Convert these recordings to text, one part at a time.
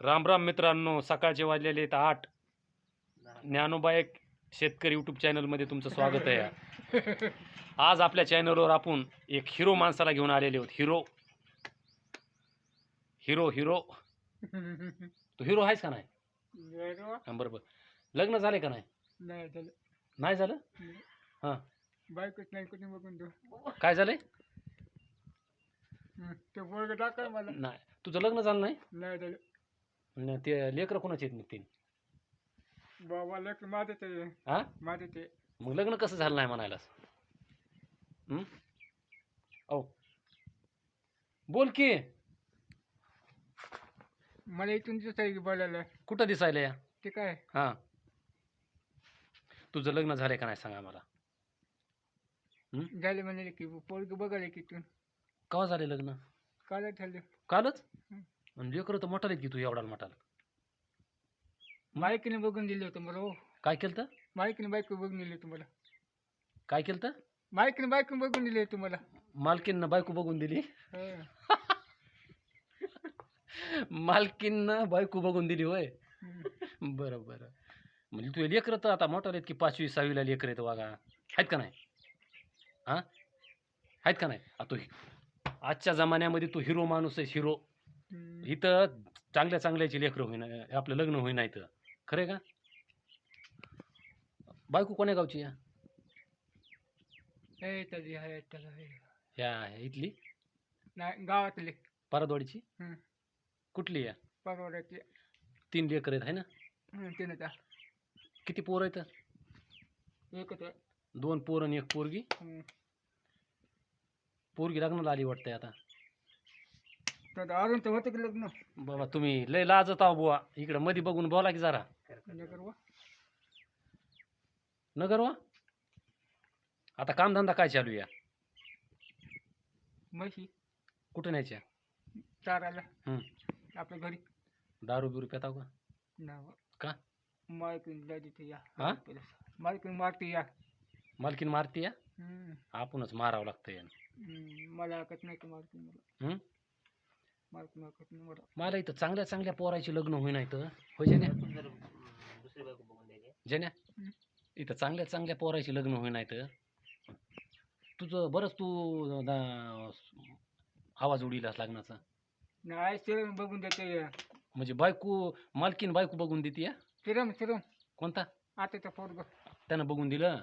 राम राम मित्रांनो सकाळचे वाजलेले आहेत आठ. ज्ञानोबा एक शेतकरी यूट्यूब चॅनलमध्ये तुमचं स्वागत आहे. आज आपल्या चॅनलवर आपण एक हिरो माणसाला घेऊन आलेले आहोत. हिरो हिरो हिरो तू हिरो आहेस का नाही? हा, बरं बरं. लग्न झाले का नाही? नाही झालं. नाही झालं? हां. बायकोच नाही कोणी बघून तो काय झालंय? ते मला. नाही. तुझं लग्न झालं नाही? नाही झालं. न ते लेकरं कोणाचे आहेत निघतील बाबा लेकर माझं ते. हां माझं ते. मग लग्न कसं झालं नाही म्हणायलास? हं? औ बोल की. मला इथून दिसत बोलायला. कुठं दिसायला या? ते काय? हां. तुझं लग्न झालंय का नाही सांगा मला. झाले म्हणाले की पोरग बघायला की इथून. केव्हा झाले लग्न? काय झालं. कालच. आणि लेकरं तर मोठाले की तू एवढा मोठाला मालकीने बघून दिले होतं मला हो. काय केलं तर मालकीने बायको बघून दिली होती मला. काय केलं तर मालकीने बायको बघून दिली होती मला. मालकीनं बायको बघून दिली? हं. मालकीनं बायको बघून दिली होय? हं. बरं बरं. म्हणजे तू लेकरं तर आता मोठाले आहेत की पाचवी सहावीला लेकरं आहेत वागा. आहेत का नाही? हां? आहेत का नाही? आता तू आजच्या जमान्यामध्ये तू हिरो माणूस आहे हिरो. इथं चांगल्या चांगल्याची लेकरं होईना आपलं लग्न होईना इथं. खरं आहे का? बायको कोण्या गावची या हे तरी आहे त्याला हे. इथली? नाही गावातले. परदवाडीची. कुठली या परवड्याचे तीन लेकर आहेत है ना? हं, ते ना किती पोरं आहेत? एकच आहे. दोन पोरं आणि एक पोरगी. पोरगी लग्नाला आली वाटतंय आता. तर तर होतं की लग्न? बाबा तुम्ही लय लाजत आहो बुवा. इकडं मध्ये बघून बोला की जरा. लेकर वा. नगर वा? आता कामधंदा काय चालू या म्हशी. कुठं न्यायच्या? चारायला हं. आपल्या घरी. दारू बिरू पेताव का? नाव का? मालकीन जाय तिथे या. हा? मालकीन मारते या. मालकीन मारती या? हम्म. आपणच मारावं लागतं या हम्म. मला ऐकत नाही की मालकीन मला हं? मला मला इथं चांगल्या चांगल्या पोराची लग्न होईना इथं. हो जन्या? जन्या. इथं चांगल्या चांगल्या पोराची लग्न होईना इथं. तुझं बरंच तू आवाज उडीलास लग्नाचा. नाही सिरम बघून देते. म्हणजे बायको मालकीन बायको बघून देते या सिरम सिरम कोणता? आता पोरग. त्यानं बघून दिलं?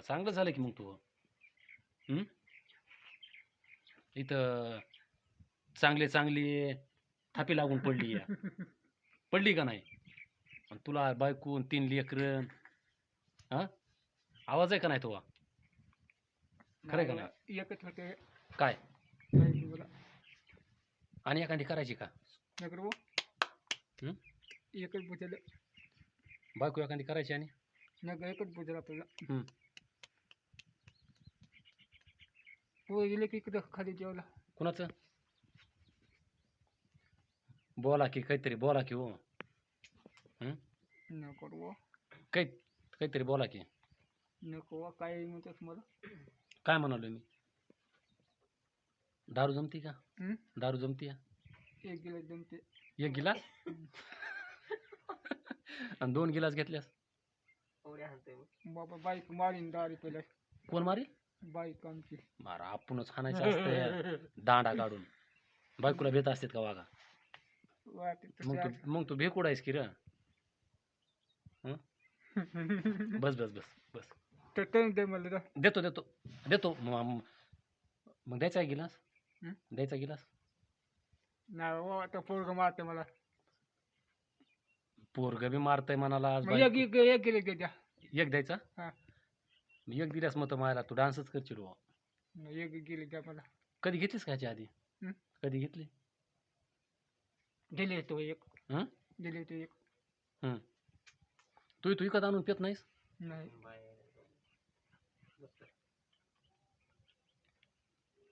चांगलं झालं की मग तू. हं? इथं चांगले चांगली थापी लागून पडली या. पडली का नाही? तुला बायकून तीन लेकरं हा आवाज आहे का नाही तो खरं का नाही? एकच होते काय? नाही आणि एखादी करायची का? हं? एकच बुजलं बायको एखादी करायची आणि? नगर एकच बुजलं आपल्याला की इकडं खाली जेवला कुणाचं? बोला की काहीतरी बोला की हो. नको रे वो काही काहीतरी बोला की. नको वा काय म्हणतोस मला. काय म्हणालो मी? दारू जमती का? हं? दारू जमती या एक गिलास जमते. एक गिलास? आणि दोन गिलास घेतल्यास? बाबा बाईक मारीन दारी पहिला कोण मारी बाईक आमची. मारा आपणच हाणायचं असतं दांडा काढून. बायकोला भेट असतात का वागा मग तू मग तू भेकुड आहेस की र? बस बस बस बस. दे मला. देतो देतो. देतो. मग द्यायचा गिलास? हं? द्यायचा गिलास? नाही वो आता पोरग मारते मला. पोरग बी मारतय मनाला एक. एक एक गेले द्या एक द्यायचा? हा. एक दिल्यास मग तर मायला. तू डान्सच करशील. एक गेले द्या मला. कधी घेतलीस का ह्याच्या आधी? हं? कधी घेतली? दिले तो एक. हं? दिले तो एक. हं. तू तू विकत आणून पित नाहीस? नाही.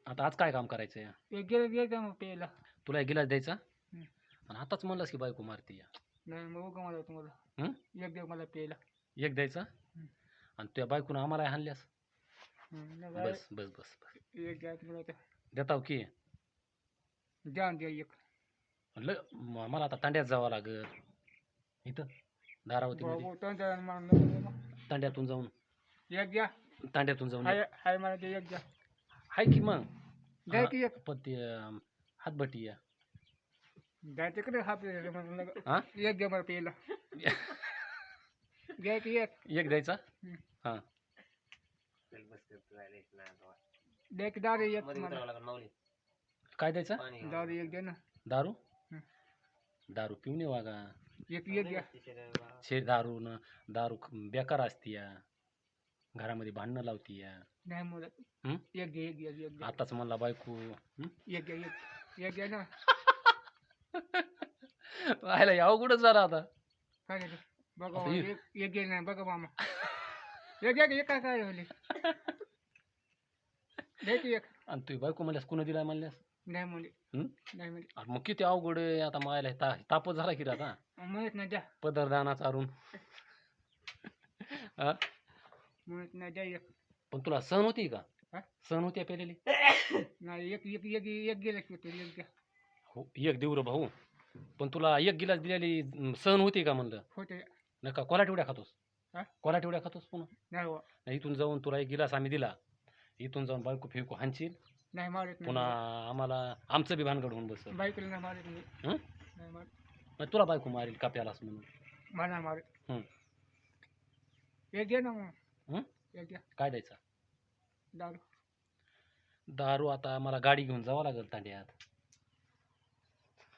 आता आज काय काम करायचं या एक गेले दे द्या मग प्यायला. तुला एक गिलास द्यायचा? हं. आणि आताच म्हणलास की बायको मारती. या नाही मग उगा मला तुम्हाला. हं? एक दे मला प्यायला. एक द्यायचा. आणि तुझ्या बायकोनं आम्हाला हाणल्यास? हं, नाही बाय. बस बस बस बस. एक द्या तुम्हाला आता. देताव की? द्या न द्या एक. ल म- मला आता तांड्यात जावं लागल. इथं धारावती मला. बाबा. तांड्यातून जाऊन. एक घ्या. तांड्यातून जाऊन हाय हाय मला ते एक घ्या. हाय की मग? द्या. की एक. पण ते अं, हातभट्टी या. द्या तिकडे हा. हा? एक घ्या मला प्यायला घ्या की एक. एक द्यायचा? हम्म. हा. द्या की दारू एक मला. काय द्यायचा? दारू एक द्या ना. दारू. दारू पिऊन ये वागा एक एक घ्या. शे दारू न दारू ख- बेकार असती या घरामध्ये भांडणं लावती या नाही मला हं? एक घ्या एक आताच म्हणला बायको. हं? एक घ्या एक. एक घ्या ना. राहायला यावं कुठं जरा आता. काय बघा. एक एक घ्या ना बघा मामा. एक एक काय होले एक आणि तुझी बायको म्हणल्यास कुणा दिलाय म्हणल्यास? अरे मग किती अवघड आहे आता मायला. ता तापच झाला की रे आता. म्हणत नाही द्या पदरदाना चारून हा? म्हणत नाही द्या एक. पण तुला सहन होती का? हा? सहन होती पेलेली? नाही एक एक एक एक गेलं की होतं एक द्या हो एक देऊ रे भाऊ. पण तुला एक गिलास दिलेली सहन होती का म्हणलं? होते. नका कोला टिवड्या खातोस. हा? कोला टिवड्या खातोस पुन्हा. नाही हो. नाही, इथून जाऊन तुला एक गिलास आम्ही दिला. इथून जाऊन बायको फिरको हाणशील. नाही मारत पुन्हा आम्हाला आमचं बी भानगड होऊन बस नाही बाईकला नाही मारत मी? नाही मारत तुला बायको मारेल काप्यालास म्हणून? मला नाही मारत हं. एक घ्या ना मग. हं? एक घ्या. काय द्यायचा? दारू. दारू आता मला गाडी घेऊन जावं लागेल तांड्यात.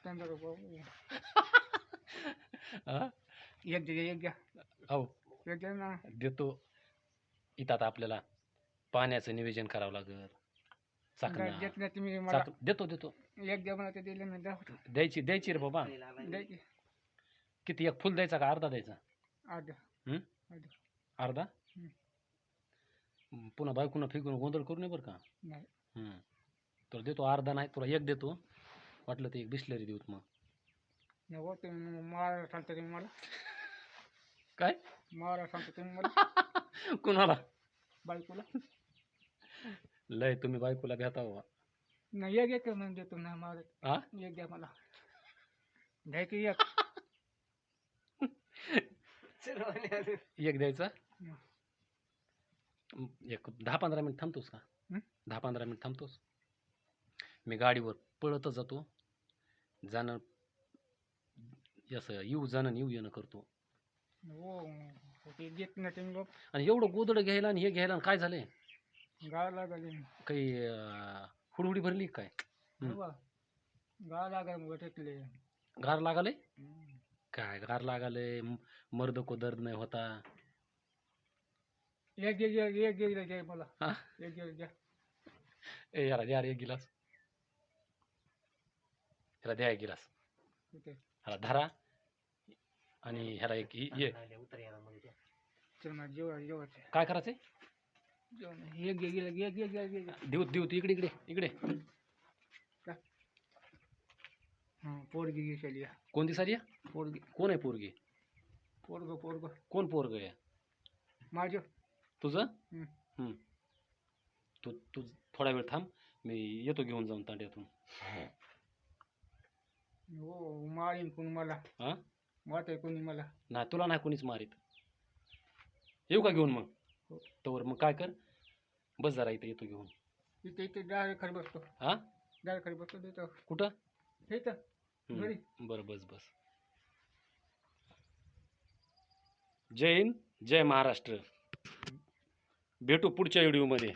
त्यांचा हा? एक घ्या एक घ्या. हो एक घ्या ना. देतो. इथं आता आपल्याला पाण्याचं नियोजन करावं लागेल. देत नाही तुम्ही मला. देतो देतो. एक द्या मला ते दिलं नाही द्या द्यायची द्यायची रे बाबा. द्या की. किती एक फुल द्यायचा का अर्धा द्यायचा? हं? अर्धा. हं. हं, पुन्हा बायकोनं फिकून गोंधळ करू नये बरं का? नाही. हं. तुला देतो अर्धा नाही तुला एक देतो. वाटलं तर एक बिस्लरी देऊत मग. नको तुम्ही मग मारा सांगता तुम्ही मला. काय? मारा सांगता तुम्ही मला. कुणाला? बायकोला. लय तुम्ही बायकोला भेटा हो. नाही एक एक म्हणून देतो नाही मारत हा? एक द्या मला. द्या की एक. एक द्यायचा? हं. हं, एक दहा पंधरा मिनिट थांबतोस का? हं? दहा पंधरा मिनिट थांबतोस? मी गाडीवर पळतच जातो. जाणं असं येऊ जाणं आणि येऊ येणं करतो. हो ते देत नाही तुम्ही लोक. आणि एवढं गोदडं घ्यायला आणि हे घ्यायला आणि काय झालंय? गाळ लागले. काही अं, हुडहुडी भरली का काय? हं. गाळ लागले वाटतले. गार लागाले काय गार लागाले म- मर्द को दर्द नाही होता. एक घे एक एक घे घे मला हा? एक घे घ्या ए याला द्या रे एक गिलास. ह्याला द्या एक गिलास. ह्याला धरा. आणि ह्याला एक ये. चल मला जेवा जेवायचं. काय करायचंय? एक घे गेलं घे घे घे घे देऊ देऊ तू इकडे इकडे इकडे. हां पोरगी घे चलिया कोण दिसारी पोरगी. कोण आहे पोरगी? पोरग पोरग. कोण पोरग आहे? माझं. तुझं? हं. हं. तू तू थोडा वेळ थांब. मी येतो घेऊन जाऊन तांड्यातून. हो मारीन कोणी मला. हा? मारते कोणी मला. नाही तुला नाही कोणीच मारित. येऊ का घेऊन मग? हो. तोवर मग काय कर बस जरा इथं येतो घेऊन. इथे इथे डायरेक्ट खाली बसतो. हा? डायरेक्ट खाली बसतो देतो कुठं? हे तर. घरी. बरं बस बस. जय हिंद जय महाराष्ट्र. भेटू पुढच्या व्हिडिओमध्ये.